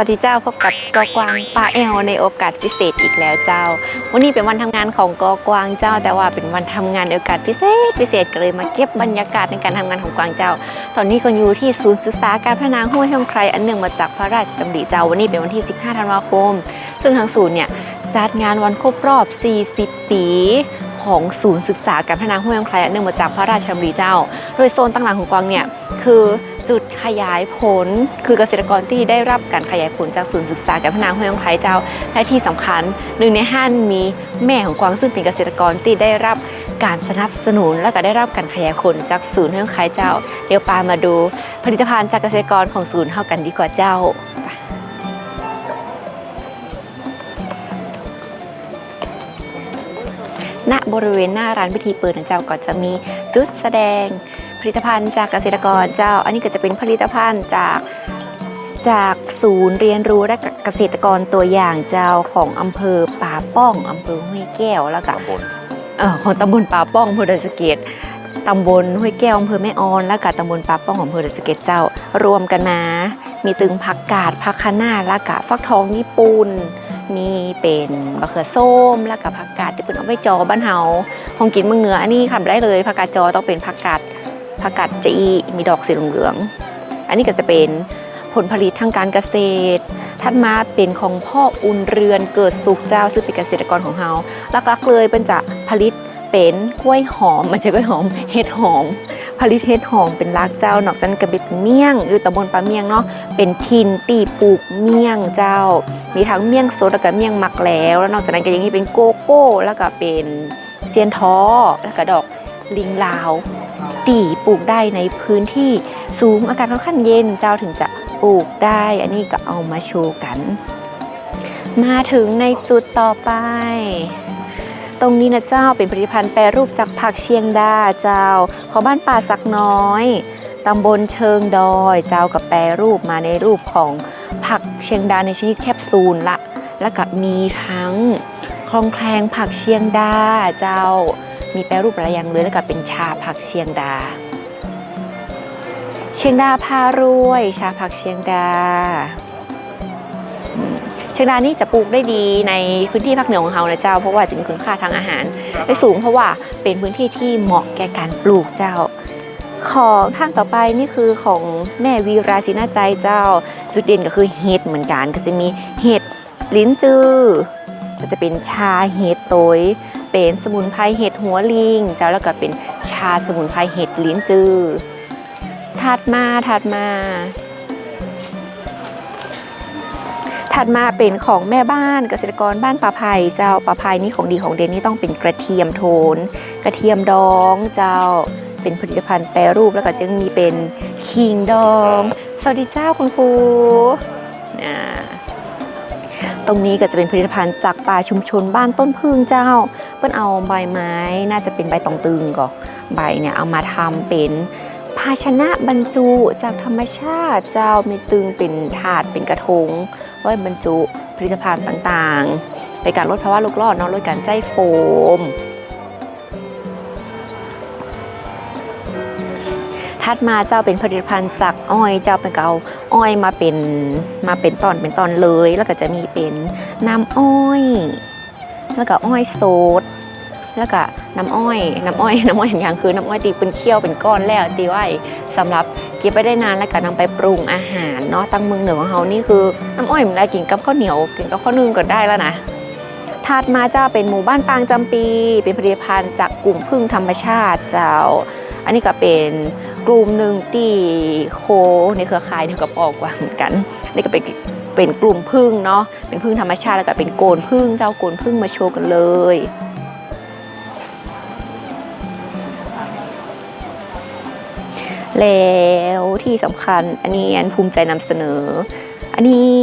วัสดีเจ้าพบกับกอกวางป้าแอลในโอกาสพิเศษอีกแล้วเจ้า วันนี้เป็นวันทำงานของกอกวางเจ้า แต่ว่าเป็นวันทำงานโอกาสพิเศษพิเศษก็เลยมาเก็บบรรยากาศในการทำงานของกวางเจ้า ตอนนี้ก็อยู่ที่ศูนย์ศึกษาการพัฒนาห้วยห้องใครอันเนื่องมาจากพระราชดำริเจ้าวันนี้เป็นวันที่ 15 ธันวาคม ซึ่งทางศูนย์เนี่ยจัดงานวันครบรอบ 40 ปีของศูนย์ศึกษาการพัฒนาห้วยห้องใครอันเนื่องมาจากพระราชดำริเจ้า โดยโซนต่างๆของกวางเนี่ยคือ จุดขยายผล คือเกษตรกรที่ได้รับการขยายผลจากศูนย์ศึกษาการพัฒนาห้วยองไคเจ้า และที่สำคัญหนึ่งในห้านมีแม่ของกวางซึ่งเป็นเกษตรกรที่ได้รับการสนับสนุนและก็ได้รับการขยายผลจากศูนย์ห้วยองไคเจ้า เดี๋ยวปามาดู ผลิตภัณฑ์จากเกษตรกรของศูนย์เท่ากันดีกว่าเจ้าณบริเวณหน้าร้านพิธีเปิดนะเจ้าก็จะมีจุดแสดง ผลิตภัณฑ์จากเกษตรกรเจ้า อันนี้ก็จะเป็นผลิตภัณฑ์จากจากศูนย์เรียนรู้และเกษตรกรตัวอย่างเจ้าของอำเภอป่าป้องอำเภอห้วยแก้วแล้วก็ตำบลเออของตำบลป่าป้องอำเภอดอยสะเก็ดตำบลห้วยแก้วอำเภอแม่ออนและก็ตำบลป่าป้องอำเภอดอยสะเก็ดเจ้า รวมกันมา มีตึงผักกาดผักคะน้าและก็ฟักทองญี่ปุ่นมีเป็นมะเขือส้มแล้วก็ผักกาดที่เป็นเอาไว้จอบ้านเฮาของกินเมืองเหนืออันนี้ทำได้เลยผักกาดจอต้องเป็นผักกาด ผักกาดจีมีดอกสีเหลืองๆอันนี้ก็จะเป็นผลผลิตทางการเกษตรถัดมาเป็นของพ่ออุ่นเรือนเกิดสุขเจ้าซึ่งเป็นเกษตรกรของเฮาลักๆเลยเป็นจะผลิตเป็นกล้วยหอมมันจะกล้วยหอมเห็ดหอมผลิตเห็ดหอมเป็นรากเจ้า นอกจากนั้นก็เป็นเมี่ยงหรือตำบลปลาเมี่ยงเนาะเป็นทินตีปลูกเมี่ยงเจ้า มีทั้งเมี่ยงสดแล้วก็เมี่ยงหมักแล้ว แล้วนอกจากนั้นก็ยังมีเป็นโกโก้แล้วก็เป็นเซียนท้อแล้วก็ดอก ลิงลาวตีปลูกได้ในพื้นที่สูงอากาศค่อนข้างเย็นเจ้าถึงจะปลูกได้ อันนี้ก็เอามาโชว์กัน มาถึงในจุดต่อไป ตรงนี้นะเจ้าเป็นผลิตภัณฑ์แปรรูปจากผักเชียงดาเจ้าของบ้านป่าสักน้อยตำบลเชิงดอย เจ้ากับแปรรูปมาในรูปของผักเชียงดาในชนิดแคปซูลละ แล้วก็มีทั้งคลองแคลงผักเชียงดาเจ้า มีแปรรูปหลายอย่างเลยแล้วก็เป็นชาผักเชียงดา เชียงดาพารวย ชาผักเชียงดาอืมเชียงดานี่จะปลูกได้ดีในพื้นที่ภาคเหนือของเรานะเจ้า เพราะว่าจะมีคุณค่าทางอาหารได้สูงเพราะว่าเป็นพื้นที่ที่เหมาะแก่การปลูกเจ้า ของท่านต่อไปนี่คือของแม่วีราจินาใจเจ้าจุดเด่นก็คือเห็ดเหมือนกันก็จะมีเห็ดลิ้นจือก็จะเป็นชาเห็ดโตย เป็นสมุนไพรเห็ดหัวลิงเจ้าแล้วก็เป็นชาสมุนไพรเห็ดลิ้นจือถัดมาถัดมาถัดมาเป็นของแม่บ้านเกษตรกรบ้านป่าไผ่เจ้าป่าไผ่นี่ของดีของเด่นนี่ต้องเป็นกระเทียมโทน กระเทียมดองเจ้าเป็นผลิตภัณฑ์แปรรูปแล้วก็จะมีเป็นขิงดอง สวัสดีเจ้าคุณครูตรงนี้ก็จะเป็นผลิตภัณฑ์จากป่าชุมชนบ้านต้นพึ่งเจ้า เปิ้นเอาใบไม้น่าจะเป็นใบตองตึงก่อนใบเนี่ยเอามาทำเป็นภาชนะบรรจุจากธรรมชาติเจ้ามีตึงเป็นถาดเป็นกระทงไว้บรรจุผลิตภัณฑ์ต่างๆ ในการลดภาวะโลกร้อนเนาะลดการใจโฟม ถัดมาเจ้าเป็นผลิตภัณฑ์จากอ้อยเจ้าเป็นเกเอาอ้อยมาเป็นมาเป็นตอนเป็นตอนเลย แล้วก็จะมีเป็นน้ำอ้อย แล้วก็อ้อยโซดแล้วก็น้ำอ้อย น้ำอ้อย น้ำอ้อยอย่างคือน้ำอ้อยตีเป็นเคี้ยวเป็นก้อนแล้วตีไว้สำหรับเก็บไปได้นานแล้วก็นำไปปรุงอาหารเนาะตั้งเมืองเหนือของเรานี่คือน้ำอ้อยมันได้กินกับข้าวเหนียวกินกับข้าวนึ่งก็ได้แล้วนะถัดมาเจ้าเป็นหมู่บ้านปางจำปี เป็นผลิตภัณฑ์จากกลุ่มพึ่งธรรมชาติเจ้า อันนี้ก็เป็นกลุ่มหนึ่งที่โคในเครือข่ายเดียวกับออกว่าเหมือนกันนี่ก็เป็น เป็นกลุ่มพึ่งเนาะเป็นพึ่งธรรมชาติแล้วก็เป็นโกนพึ่งเจ้าโกนพึ่งมาโชว์กันเลยแล้วที่สำคัญอันนี้อันภูมิใจนำเสนอ อันนี้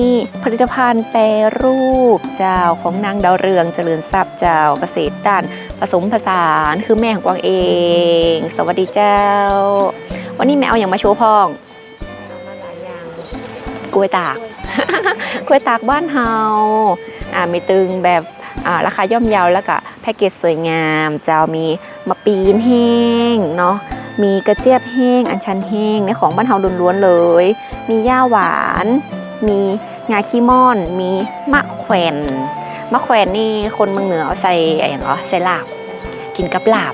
ผลิตภัณฑ์แปรรูปเจ้าของนางดาวเรืองเจริญทรัพย์เจ้าเกษตรด้านผสมผสานคือแม่ของกวางเอง สวัสดีเจ้า วันนี้แม่เอาอย่างมาโชว์พ่องกล้วยตาก กล้วยตากบ้านเฮาอ่ามีตึงแบบอ่าราคาย่อมเยาแล้วก็แพ็กเกจสวยงามเจ้ามีมะปีนแห้งเนาะมีกระเจี๊ยบแห้ง อัญชันแห้งในของบ้านเฮาล้วนๆเลย มีย่าหวาน มีงาขี้ม่อน มีมะแขวนมะแขวนนี่คนเมืองเหนือเอาใส่อะไรอย่างเงี้ยใส่ลาบ กินกับลาบ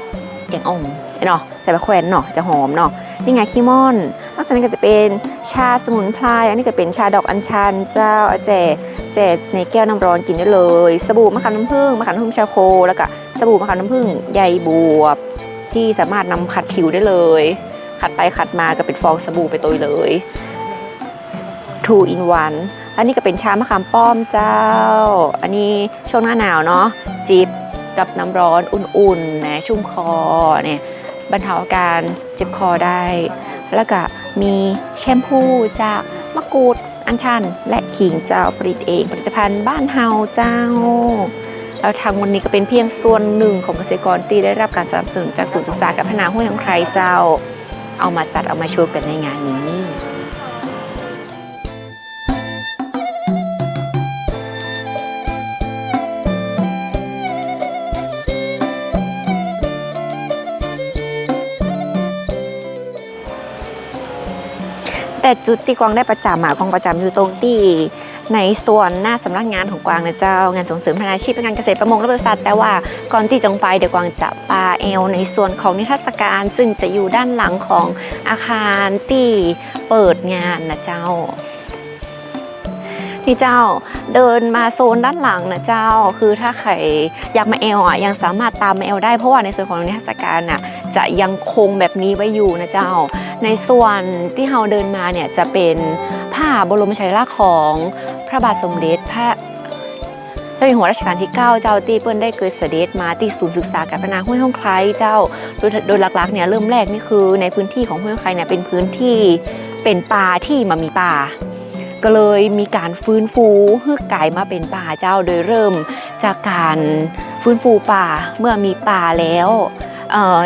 แกงอ่อมเนาะใส่มะแขวนเนาะจะหอมเนาะนี่ไงาขี้ม่อนนอกจากนั้นก็จะเป็น ชาสมุนไพรอันนี้ก็เป็นชาดอกอัญชันเจ้าอาแจแจในแก้วน้ำร้อนกินได้เลย สบู่มะขามน้ำผึ้งมะขามน้ำผึ้งชาโค แล้วก็สบู่มะขามน้ำผึ้งใยบวบ ที่สามารถนำขัดผิวได้เลย ขัดไปขัดมาก็เป็นฟองสบู่ไปตัวเลย two in one อันนี้ก็เป็นชามะขามป้อมเจ้า อันนี้ช่วงหน้าหนาวเนาะจิบกับน้ำร้อนอุ่นๆนะชุ่มคอเนี่ยบรรเทาอาการเจ็บคอได้ แล้วก็มีแชมพูจากมะกรูดอัญชัน และขิงเจ้าผลิตเอง ผลิตภัณฑ์บ้านเฮาเจ้าแล้วทางวันนี้ก็เป็นเพียงส่วนหนึ่งของเกษตรกรที่ได้รับการสนับสนุนจากศูนย์ศึกษาการพัฒนาห้วยของใครเจ้า เอามาจัดเอามาโชว์กันในงานนี้ แต่จุดที่กวางได้ประจำอะกวางประจำอยู่ตรงที่ในส่วนหน้าสำนักงานของกวางนะเจ้างานส่งเสริมพัฒนาอาชีพงานเกษตรประมงและบริษัทแต่ว่าก่อนที่จะลงไปเดี๋ยวกวางจะปาแอลในส่วนของนิทรรศการ ซึ่งจะอยู่ด้านหลังของอาคารที่เปิดงานนะเจ้าที่เจ้าเดินมาโซนด้านหลังนะเจ้า คือถ้าใครอยากมาแอลอะยังสามารถตามมาแอลได้เพราะว่าในส่วนของนิทรรศการน่ะ จะยังคงแบบนี้ไว้อยู่นะเจ้า ในส่วนที่เราเดินมาเนี่ยจะเป็นผ้าบรมฉายาลักษณ์ของพระบาทสมเด็จพระเจ้าอยู่หัวรัชกาลที่ 9 เจ้าตีเปิ้ลได้เกิดเสด็จมาที่ศูนย์ศึกษาการพัฒนาห้วยห้องไคล้เจ้า โดยโดยหลักๆเนี่ยเริ่มแรกนี่คือในพื้นที่ของห้วยห้องไคล้เนี่ยเป็นพื้นที่เป็นป่าที่มามีป่าก็เลยมีการฟื้นฟูให้กลายมาเป็นป่าเจ้าโดยเริ่มจากการฟื้นฟูป่าเมื่อมีป่าแล้ว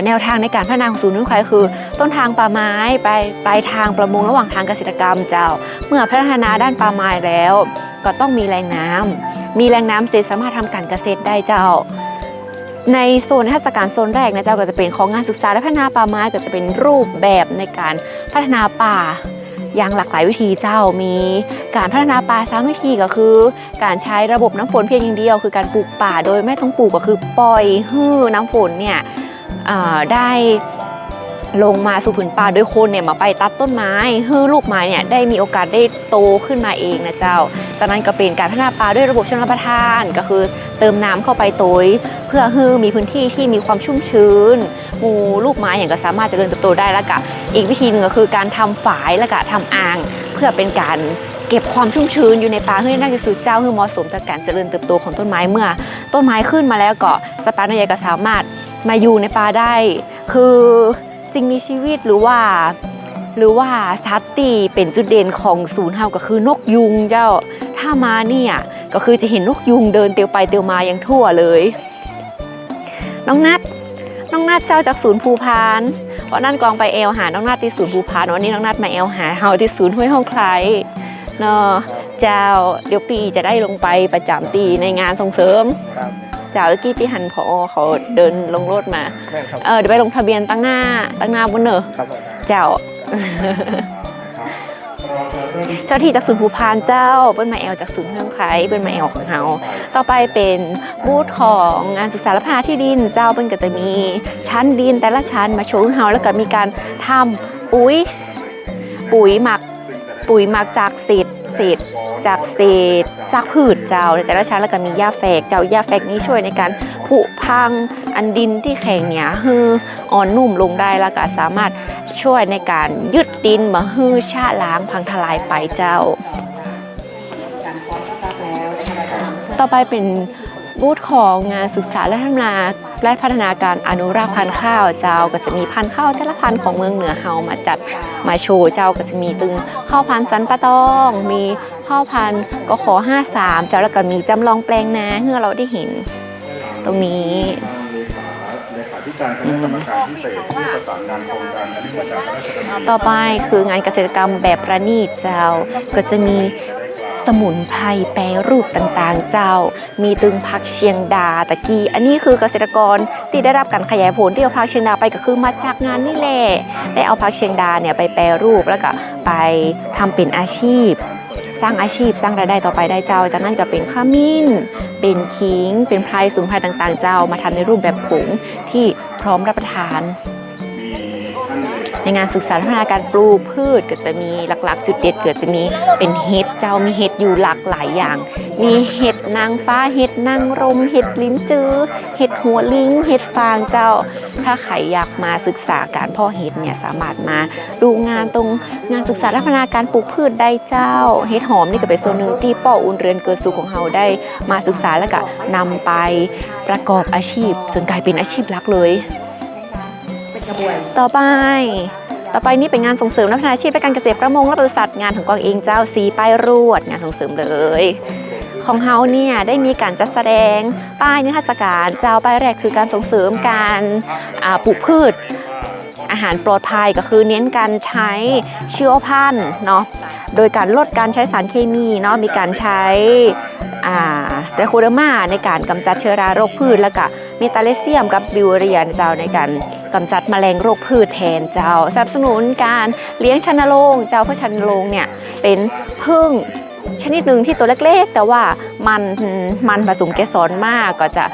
แนวทางในการพัฒนาของศูนย์นุ่นควายคือ ต้นทางป่าไม้ไปปลายทางประมงระหว่างทางเกษตรกรรมเจ้า เมื่อพัฒนาด้านป่าไม้แล้ว ก็ต้องมีแรงน้ำมีแรงน้ำเสร็จสามารถทำการเกษตรได้เจ้า ในโซนนิทรรศการโซนแรกนะเจ้าก็จะเป็นของงานศึกษาและพัฒนาป่าไม้ก็จะเป็นรูปแบบในการพัฒนาป่าอย่างหลากหลายวิธีเจ้ามีการพัฒนาป่าสามวิธีก็คือ การใช้ระบบน้ำฝนเพียงอย่างเดียว คือการปลูกป่าโดยไม่ต้องปลูกก็คือปล่อยให้อน้ำฝนเนี่ย ได้ลงมาสู่ผืนป่าโดยคนเนี่ยมาไปตัดต้นไม้ให้ลูกไม้เนี่ยได้มีโอกาสได้โตขึ้นมาเองนะเจ้า จากนั้นก็เป็นการพัฒนาป่าด้วยระบบชลประทานก็คือเติมน้ำเข้าไปโตยเพื่อให้มีพื้นที่ที่มีความชุ่มชื้นหมูลูกไม้อย่างก็สามารถเจริญเติบโตได้แล้วก็อีกวิธีหนึ่งก็คือการทำฝายและก็ทำอ่าง เพื่อเป็นการเก็บความชุ่มชื้นอยู่ในป่าให้ได้ที่สุดเจ้าให้เหมาะสมต่อการเจริญเติบโตของต้นไม้เมื่อ ต้นไม้ขึ้นมาแล้วก็สปาร์นใหญ่ก็สามารถ มาอยู่ในป่าได้ คือสิ่งมีชีวิตหรือว่า หรือว่าสัตว์ที่เป็นจุดเด่นของศูนย์เฮาก็คือนกยุงเจ้า ถ้ามาเนี่ยก็คือจะเห็นนกยุงเดินเตียวไปเตียวมาอย่างทั่วเลย น้องนัดน้องนัดเจ้าจากศูนย์ภูพานเพราะนั่นกองไปแอลหาน้องนาดที่ศูนย์ภูพานวันนี้น้องนาดมาแอลหาเฮาที่ศูนย์ห้วยห้องใครเนาะเจ้าเดี๋ยวปีจะได้ลงไปประจำตีในงานส่งเสริมครับ จ้าเมื่อกี้พี่หันพอเขาเดินลงรถมา แม่นครับ เออเดี๋ยวไปลงทะเบียนตั้งหน้าตั้งหน้าบนเนอะครับเจ้า เจ้าที่จากศูนย์ภูพานเจ้าเปิ้นมาแอลจากศูนย์ห้วยห้องใครเปิ้นมาแอลของเฮาต่อไปเป็นบูธของงานศึกษาและพัฒนาที่ดินเจ้าเปิ้นก็จะมีชั้นดินแต่ละชั้นมาโชว์ให้เฮาแล้วก็มีการทำปุ๋ย ปุ๋ยหมัก ปุ๋ยหมักจากเศษ เศษ จากเศษซากพืชเจ้าในแต่ละชั้นแล้วก็มีหญ้าแฝกเจ้าหญ้าแฝกนี้ช่วยในการผุพังอันดินที่แข็งเนี่ยฮืออ่อนนุ่มลงได้แล้วก็สามารถช่วยในการยึดดินมาฮือชะล้างพังทลายไปเจ้า ต่อไปเป็น บูธของงานศึกษาและพัฒนาและพัฒนาการอนุรักษ์พันธุ์ข้าวเจ้าก็จะมีพันธุ์ข้าวแต่ละพันธุ์ของเมืองเหนือเฮามาจัดมาโชว์เจ้าก็จะมีตึงข้าวพันธุ์สันปะตอง มีข้าวพันธุ์กขอ53 เจ้าแล้วก็มีจำลองแปลงนาให้เราได้เห็น ตรงนี้เลขาธิการคณะกรรมการพิเศษผู้ประสานงานโครงการอนุประการพระราชดำริต่อไปคืองานเกษตรกรรมแบบประณีตเจ้าก็จะมี สมุนไพรแปรรูปต่างๆ เจ้า มีตึงพักเชียงดาตะกี้ อันนี้คือเกษตรกรที่ได้รับการขยายผลที่เอาพักเชียงดาไปก็คือมาจากงานนี่แหละได้เอาพักเชียงดาเนี่ยไปแปรรูปแล้วก็ไปทำเป็นอาชีพ สร้างอาชีพสร้างรายได้ต่อไปได้เจ้า จากนั้นก็เป็นข้าวมิ้น เป็นขิง เป็นไพรสมุนไพรต่างๆ เจ้ามาทำในรูปแบบผงที่พร้อมรับประทาน ในงานศึกษาพัฒนาการปลูกพืชก็จะมีหลักๆ จุดเด็ดเกิดจะมีเป็นเห็ดเจ้ามีเห็ดอยู่หลากหลายอย่าง มีเห็ดนางฟ้าเห็ดนางรมเห็ดลิ้นจือเห็ดหัวลิงเห็ดฟางเจ้า ถ้าใครอยากมาศึกษาการพาะเห็ดเนี่ยสามารถมาดูงานตรงงานศึกษาพัฒนาการปลูกพืชได้เจ้าเห็ดหอมนี่ก็เป็นส่วนหนึ่งที่ป้ออุ่นเรือนเกิดสุขของเราได้มาศึกษาแล้วก็นำไปประกอบอาชีพจนกลายเป็นอาชีพหลักเลย ต่อไป ต่อไปนี่เป็นงานส่งเสริมและพัฒนาอาชีพและการเกษตรประมงและปศุสัตว์งานของกองเองเจ้าสีป้ายรวดงานส่งเสริมเลย ของเฮาเนี่ยได้มีการจัดแสดงป้ายนิทรรศการเจ้าป้ายแรกคือการส่งเสริมการปลูกพืชอาหารปลอดภัยก็คือเน้นการใช้เชีวพันธุ์เนาะ โดยการลดการใช้สารเคมีเนาะ มีการใช้อ่าไดโคเดอร์มาในการกำจัดเชื้อราโรคพืชแล้วก็เมตาเลเซียมกับบิวเรียนเจ้าในการ กำจัดแมลงโรคพืชแทนเจ้าสนับสนุนการเลี้ยงชันนโรงเจ้าเพราะชันนโรงเนี่ยเป็นพึ่งชนิดหนึ่งที่ตัวเล็กๆ แต่ว่ามันมันผสมเกสรมากก็จะ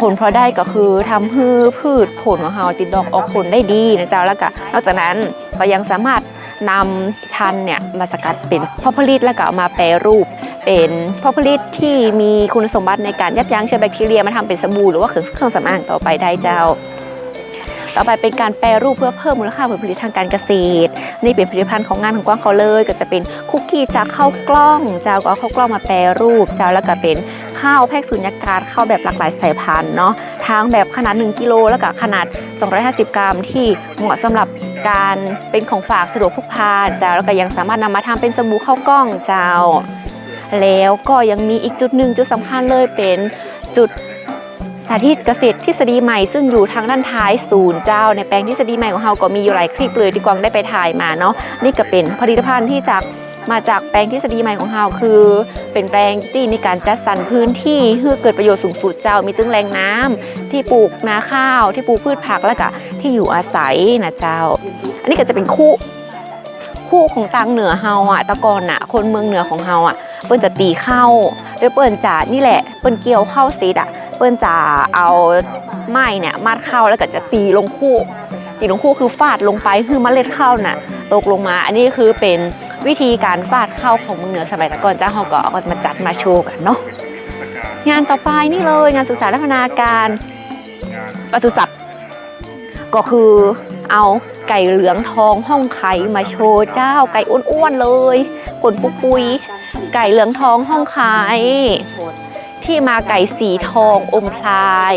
ผลพอได้ก็คือทำให้พืชผลของเราติดดอกออกผลได้ดีนะเจ้าแล้วก็นอกจากนั้นก็ยังสามารถนำชันเนี่ยมาสกัดเป็นพ่อผลิตแล้วก็มาแปรรูป เป็นพ่อผลิตที่มีคุณสมบัติในการยับยั้งเชื้อแบคทีเรียมาทำเป็นสบู่หรือว่าเครื่องสำอางต่อไปได้เจ้า ต่อไปเป็นการแปรรูปเพื่อเพิ่มมูลค่าผลผลิตทางการเกษตร นี่เป็นผลิตภัณฑ์ของงานของกว้างเขาเลย ก็จะเป็นคุกกี้จากข้าวกล้องเจ้าก็เอาข้าวกล้องมาแปรรูปเจ้าแล้วก็เป็นข้าวแพ็กสุญญากาศข้าวแบบหลากหลายสายพันธุ์เนาะทั้งแบบขนาด 1 กิโลแล้วก็ขนาด 250 กรัม ที่เหมาะสำหรับการเป็นของฝากสะดวกพกพาเจ้าแล้วก็ยังสามารถนำมาทำเป็นสบู่ข้าวกล้องเจ้า แล้วก็ยังมีอีกจุดหนึ่งจุดสำคัญเลยเป็นจุด สาธิตเกษตรทฤษฎีใหม่ซึ่งอยู่ทางด้านท้ายศูนย์เจ้า ในแปลงทฤษฎีใหม่ของเราก็มีอยู่หลายคลิปเลยที่กวางได้ไปถ่ายมาเนาะนี่ก็เป็นผลิตภัณฑ์ที่จากมาจากแปลงทฤษฎีใหม่ของเราคือ เป็นแปลงที่มีการจัดสรรพื้นที่เพื่อเกิดประโยชน์สูงสุดเจ้ามีตึ้งแรงน้ำที่ปลูกนาข้าว ที่ปลูกพืชผักแล้วก็ที่อยู่อาศัยนะเจ้า อันนี้ก็จะเป็นคู่คู่ของตังเหนือเฮาอะตะกอนอะ คนเมืองเหนือของเฮาอะเปิ้นจะตีข้าวโดยเปิ้นจะนี่แหละเปิ้นเกี่ยวข้าวซีดอะ เปิ้นจะเอาไม้เนี่ยมัดเข้าแล้วก็จะตีลงคู่ ตีลงคู่คือฟาดลงไปคือเมล็ดข้าวน่ะตกลงมา อันนี้คือเป็นวิธีการฟาดข้าวของเมืองเหนือสมัยตะก่อนจ้าเขาก็เอามาจัดมาโชว์กันเนาะงานต่อไปนี่เลยงานศึกษาและพัฒนาการปศุสัตว์ก็คือเอาไก่เหลืองทองห้องไข่มาโชว์เจ้าไก่อ้วนๆเลยขนปุกปุยไก่เหลืองทองห้องไข่ ที่มาไก่สีทองอมพลาย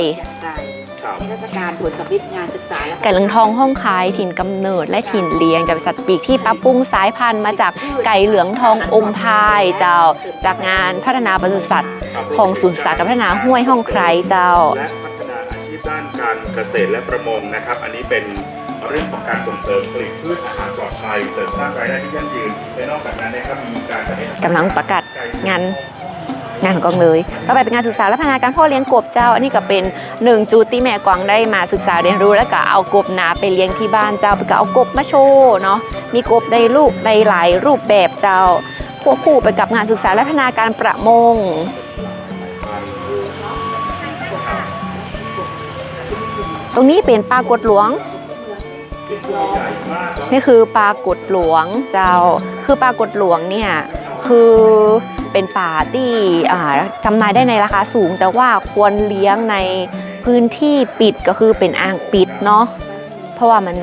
ครับนิทรรศการผลสำลิดงานศึกษาและไก่เหลืองทองห้องไข่ถิ่นกำเนิดและถิ่นเลี้ยงจะเป็นสัตว์ปีกที่ปรับปรุงสายพันธุ์มาจากไก่เหลืองทองอมพายเจ้า จากงานพัฒนาปศุสัตว์ของศูนย์ศึกษาการพัฒนาห้วยห้องไครเจ้าและพัฒนาอาชีพด้านการเกษตรและประมงนะครับ อันนี้เป็นเรื่องของการส่งเสริมผลิตพืชอาหารปลอดภัยเสริมสร้างรายได้ที่ยั่งยืนและนอกจากนั้นนะครับมีการจัดให้กำลังประกาศงาน งานของกองเลยต่อไปเป็นงานศึกษาและพัฒนาการพ่อเลี้ยงกบเจ้า อันนี้ก็เป็นหนึ่งจุดที่แม่กวางได้มาศึกษาเรียนรู้แล้วก็เอากบนาไปเลี้ยงที่บ้านเจ้าแล้วก็เอากบมาโชว์เนาะมีกบในรูปในหลายรูปแบบเจ้าควบคู่ไปกับงานศึกษาและพัฒนาการประมงตรงนี้เป็นปลากดหลวง นี่คือปลากดหลวงเจ้า คือปลากดหลวงเนี่ย คือเป็นป่าที่จำหน่ายได้ในราคาสูง แต่ว่าควรเลี้ยงในพื้นที่ปิดก็คือเป็นอ่างปิดเนาะเพราะว่ามัน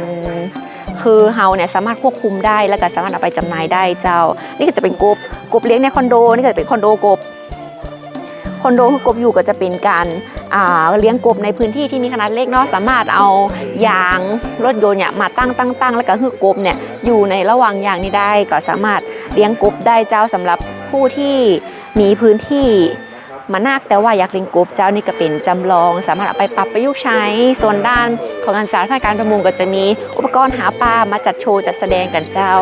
คือเฮาเนี่ยสามารถควบคุมได้แล้วก็สามารถเอาไปจำหน่ายได้เจ้า นี่ก็จะเป็นกบกบเลี้ยงในคอนโดนี่ก็จะเป็นคอนโดกบ อนโดคือกบอยู่ก็จะเป็นการาเลี้ยงกบในพื้นที่ที่มีขนาดเล็กเนาะสามารถเอายางรถยนต์เนี่ยมาตั้งตั้งตั้งแล้วก็คือกบเนี่ยอยู่ในระหว่างยางนี้ได้ก็สามารถเลี้ยงกบได้เจ้าสำหรับผู้ที่มีพื้นที่มานักแต่ว่าอยากเลี้ยงกบเจ้านี่ก็เป็นจำลอง สามารถเอาไปปรับประยุกต์ใช้ส่วนด้านของการสาธารณการประมงก็จะมีอุปกรณ์หาปลามาจัดโชว์จัดแสดงกันเจ้า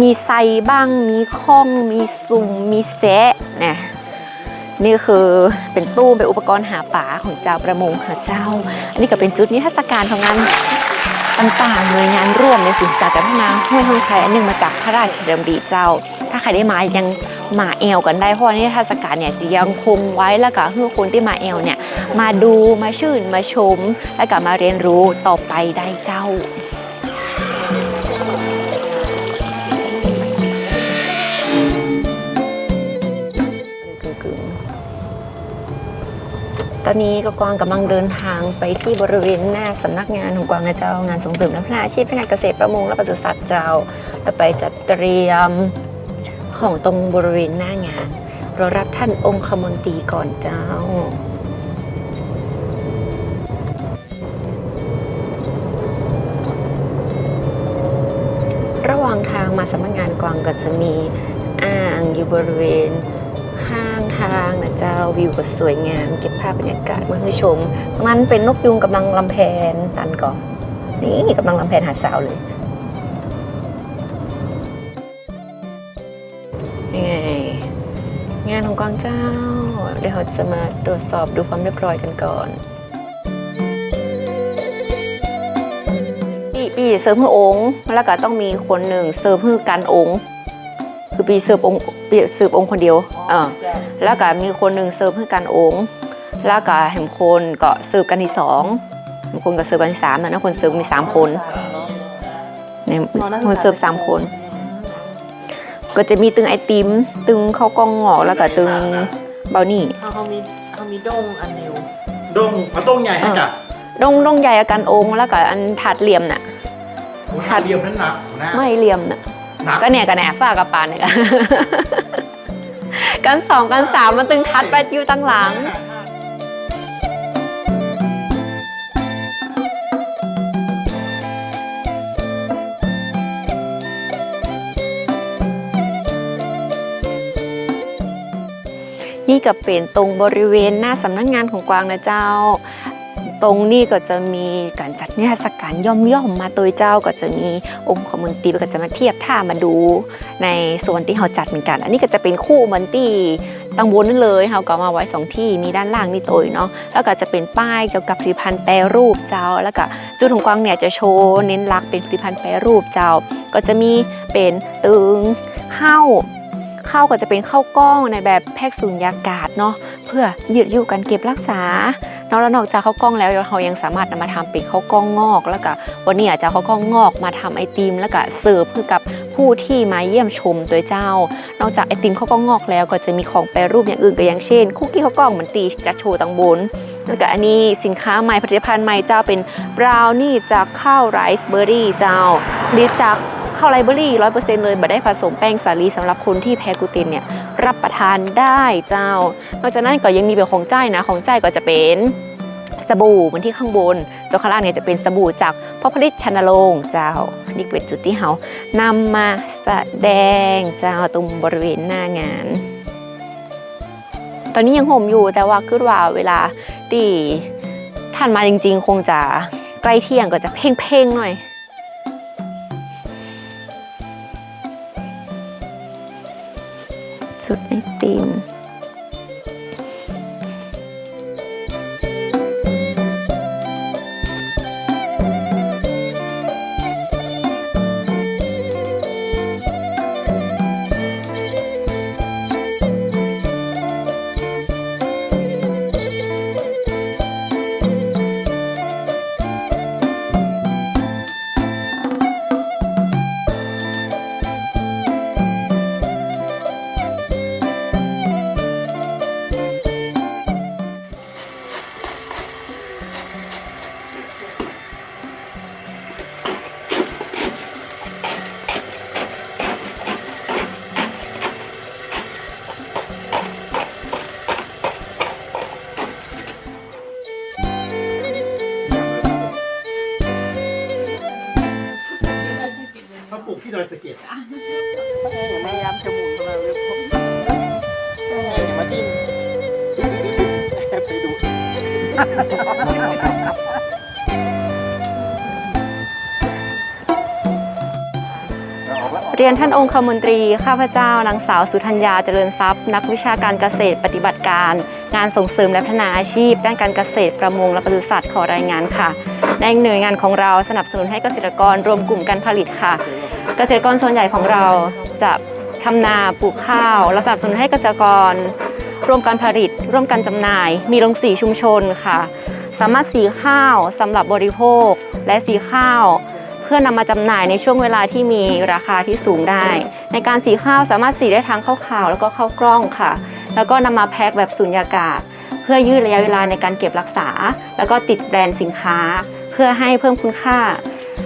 มีไซบ้าง มีข้อง มีสุ่ม มีแซะนะนี่คือเป็นตู้เป็นอุปกรณ์หาปลาของเจ้าประมงหาเจ้า อันนี้ก็เป็นจุดนิทรรศการของงานปต่างๆหน่วยงานร่วมในศูนย์ศึกษาการพัฒนาห้วยทองไทยอันหนึ่งมาจากพระราชดำริเจ้า ถ้าใครได้มายังมาแอลกันได้เพราะว่านิทรรศการเนี่ยจะยังคงไว้แล้วก็ให้คนที่มาแอลเนี่ยมาดูมาชื่นมาชม แล้วก็มาเรียนรู้ต่อไปได้เจ้า ตอนนี้ก็กวางกำลังเดินทางไปที่บริเวณหน้าสำนักงานของกวางนะเจ้างานส่งเสริมและพัฒนาอาชีพให้งานเกษตรประมงและปศุสัตว์เจ้าแล้วไปจัดเตรียมของตรงบริเวณหน้างานรอรับท่านองคมนตรีก่อนเจ้าระหว่างทางมาสำนักงานกวางก็จะมีอ่างอยู่บริเวณข้างทางนะเจ้าวิวก็สวยงามเก็บ ภาพบรรยากาศมาให้ชมตรงนั้นเป็นนกยุงกำลังลำแพนตันก่อนนี่กำลังลำแพนหาสาวเลยนี่ไงงานของกวางเจ้าเดี๋ยวเราจะมาตรวจสอบดูความเรียบร้อยกันก่อนปีปีเสร์ฟเพื่อองค์แล้วก็ต้องมีคนหนึ่งเสร์ฟเพื่อกันองค์คือปีเสิร์ฟองค์ปีเสิร์ฟองค์คนเดียวอ่าแล้วก็มีคนหนึ่งเสิร์ฟให้กันองค์ แล้วก็แหมคนก็เสิร์ฟกันที่สองแหมคนก็เสิร์ฟกันที่สามนะนะคนเสิร์ฟมีสามคนเนี่ยคนเสิร์ฟสามคน ก็จะมีตึงไอติม ตึงข้าวกล้องงอกแล้วก็ตึงเบลนี่เขาเขามีเขามีด้งอันเดียวดงเอาต้งใหญ่ให้กับดงดงใหญ่กันองค์แล้วก็อันถาดเหลี่ยมน่ะหัดเรียมนั้นหนักนะไม่เหลี่ยมน่ะหนักก็เนี่ยกันแหนฝ้ากระปานเนี่ยกันสองกันสามมันตึงทัดไปอยู่ตั้งหลัง นี่ก็เป็นตรงบริเวณหน้าสำนักงานของกวางนะเจ้า ตรงนี้ก็จะมีการจัดนิทรรศการย่อมๆมาโดยเจ้าก็จะมีองค์คมนตรีก็จะมาเทียบท่ามาดูในส่วนที่เขาจัดเหมือนกัน อันนี้ก็จะเป็นคู่มือนที่ตังบนนั่นเลยเขาก็มาไว้สองที่มีด้านล่างนี่ตัวเนาะแล้วก็จะเป็นป้ายเกี่ยวกับผลิตภัณฑ์แปรรูปเจ้า แล้วก็จุดของกวางเนี่ยจะโชว์เน้นลักเป็นผลิตภัณฑ์แปรรูปเจ้า ก็จะมีเป็นตึงข้าว ข้าวก็จะเป็นข้าวกล้องในแบบแพ็กสูญญากาศเนาะเพื่อยืดอยู่กันเก็บรักษานอกแล้วนอกจากข้าวกล้องแล้วเรายังสามารถนำมาทำเป็นข้าวกล้องงอก แล้วก็วันนี้อาจจะข้าวกล้องงอกมาทำไอติม แล้วก็เสิร์ฟให้กับผู้ที่มาเยี่ยมชมโดยเจ้า นอกจากไอติมข้าวกล้องงอกแล้วก็จะมีของแปรรูปอย่างอื่นก็อย่างเช่น คุกกี้ข้าวกล้องเหมือนตีจากโชว์ตังบนแล้วก็อันนี้สินค้าใหม่ผลิตภัณฑ์ใหม่เจ้าเป็นบราวนี่จากข้าวไรซ์เบอร์รี่เจ้าผลิตจาก ข้าวไรซ์เบอร์รี่ร้อยเปอร์เซ็นต์เลยไม่ได้ผสมแป้งสาลีสำหรับคนที่แพ้กลูเตนเนี่ยรับประทานได้เจ้า นอกจากนั้นก็ยังมีเป็นของใจายนะ ของใจายก็จะเป็นสบู่เหมือนที่ข้างบนเจ้าข้างล่างเนี่ยจะเป็นสบู่จากพ่อผลิตชันโรงเจ้า นี่เป็นจุดที่เขานำมาแสดงเจ้าตรงบริเวณหน้างาน ตอนนี้ยังห่มอยู่แต่ว่าคิดว่าเวลาที่ท่านมาจริงๆ คงจะใกล้เที่ยงก็จะเพ่งๆหน่อย 18 ยนท่านองคมนตรี ข้าพเจ้านางสาวสุธัญญาเจริญทรัพย์ นักวิชาการเกษตรปฏิบัติการ งานส่งเสริมและพัฒนาอาชีพ ด้านการเกษตรประมงและปศุสัตว์ขอรายงานค่ะ ในหน่วยงานของเราสนับสนุนให้เกษตรกรรวมกลุ่มการผลิตค่ะ เกษตรกรส่วนใหญ่ของเราจะทำนาปลูกข้าวและสนับสนุนให้เกษตรกรร่วมการผลิต ร่วมกันจำหน่าย มีโรงสีชุมชนค่ะ สามารถสีข้าวสำหรับบริโภค และสีข้าว พื่อนำมาจำหน่ายในช่วงเวลาที่มีราคาที่สูงได้ ในการสีข้าวสามารถสีได้ทั้งข้าวขาวแล้วก็ข้าวกล้องค่ะ แล้วก็นำมาแพ็คแบบสุญญากาศ เพื่อยืดระยะเวลาในการเก็บรักษา แล้วก็ติดแบรนด์สินค้า เพื่อให้เพิ่มคุณค่า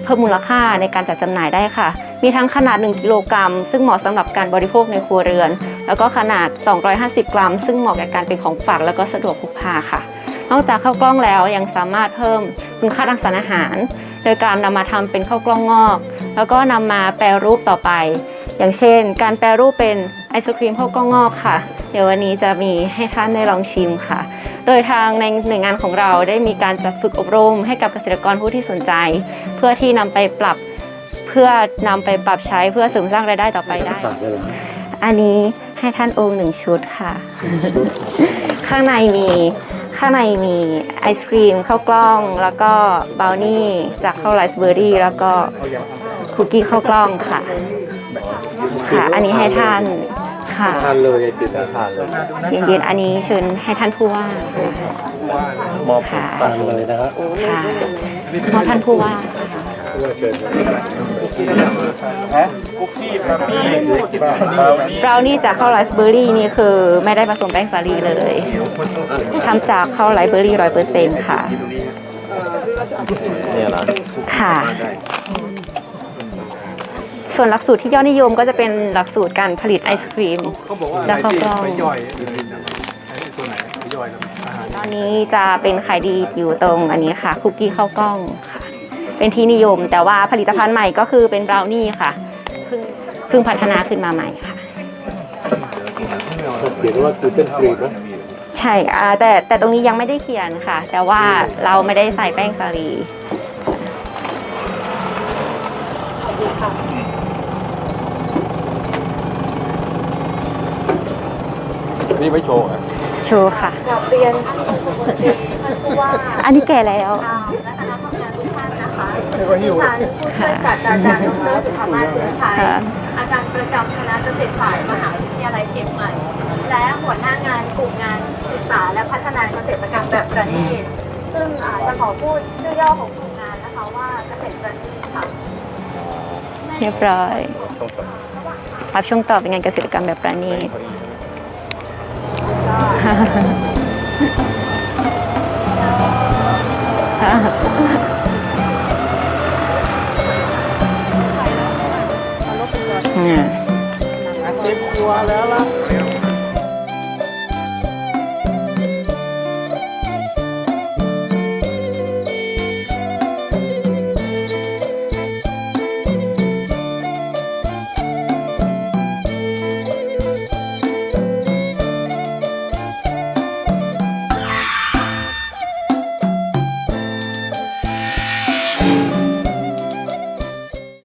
เพิ่มมูลค่าในการจัดจำหน่ายได้ค่ะ มีทั้งขนาด 1 กิโลกรัม ซึ่งเหมาะสำหรับการบริโภคในครัวเรือน แล้วก็ขนาด 250 กรัม ซึ่งเหมาะแก่การเป็นของฝากแล้วก็สะดวกพกพาค่ะ นอกจากข้าวกล้องแล้วยังสามารถเพิ่มคุณค่าทางสารอาหาร โดยการนำมาทำเป็นข้าวกล้องงอก แล้วก็นำมาแปรรูปต่อไป อย่างเช่น การแปรรูปเป็นไอศครีมข้าวกล้องงอกค่ะ เดี๋ยววันนี้จะมีให้ท่านได้ลองชิมค่ะ โดยทางในหน่วยงานของเราได้มีการจัดฝึกอบรมให้กับเกษตรกรผู้ที่สนใจ เพื่อที่นำไปปรับเพื่อนำไปปรับใช้เพื่อเสริมสร้างรายได้ต่อไปได้ อันนี้ให้ท่านองค์หนึ่งชุดค่ะ ข้างในมี ข้างในมีไอศครีมข้าวกล้อง แล้วก็บราวนี่จากข้าวไรซ์เบอร์รี่แล้วก็คุกกี้ข้าวกล้องค่ะ ค่ะ อันนี้ให้ท่านค่ะทานเลยไอติมทานเลยเย็นๆอันนี้เชิญให้ท่านผู้ว่ามอบค่ะทานเลยนะครับค่ะมอบท่านผู้ว่า คุกกี้ปาปี้บราวนี่บราวนี่จากข้าวไรซ์เบอร์รี่นี่คือไม่ได้ผสมแป้งสาลีเลยทำจากข้าวไรซ์เบอร์รี่ร้อยเปอร์เซ็นต์ค่ะ เนี่ยนะค่ะ ส่วนหลักสูตรที่ยอดนิยมก็จะเป็นหลักสูตรการผลิตไอศครีมจากข้าวกล้องตอนนี้จะเป็นขายดีอยู่ตรงอันนี้ค่ะ คุกกี้ข้าวกล้องค่ะ เป็นที่นิยมแต่ว่าผลิตภัณฑ์ใหม่ก็คือเป็นบราวนี่ค่ะ เพิ่งเพิ่งพัฒนาขึ้นมาใหม่ค่ะ เขียนว่ากูเต้นฟรีนะใช่อ่าแต่แต่ตรงนี้ยังไม่ได้เขียนค่ะ แต่ว่าเราไม่ได้ใส่แป้งสาลีนี่ไม่โชว์อะโชว์ค่ะกลับเรียนท่านผู้ว่า อันนี้แก่แล้วและคณะทำงา ดิฉันผู้ช่วยศาสตราจารย์ดรสุภามาศเชื้อชัยค่ะ อาจารย์ประจำคณะเกษตรศาสตร์มหาวิทยาลัยเชียงใหม่ และหัวหน้างานกลุ่มงานศึกษาและพัฒนาเกษตรกรรมแบบประณีตซึ่งอาจจะขอพูดชื่อย่อของกลุ่มงานนะคะว่าเกษตรประณีตค่ะ เรียบร้อย รับช่วงต่อเป็นงานเกษตรกรรมแบบประณีต อืมเ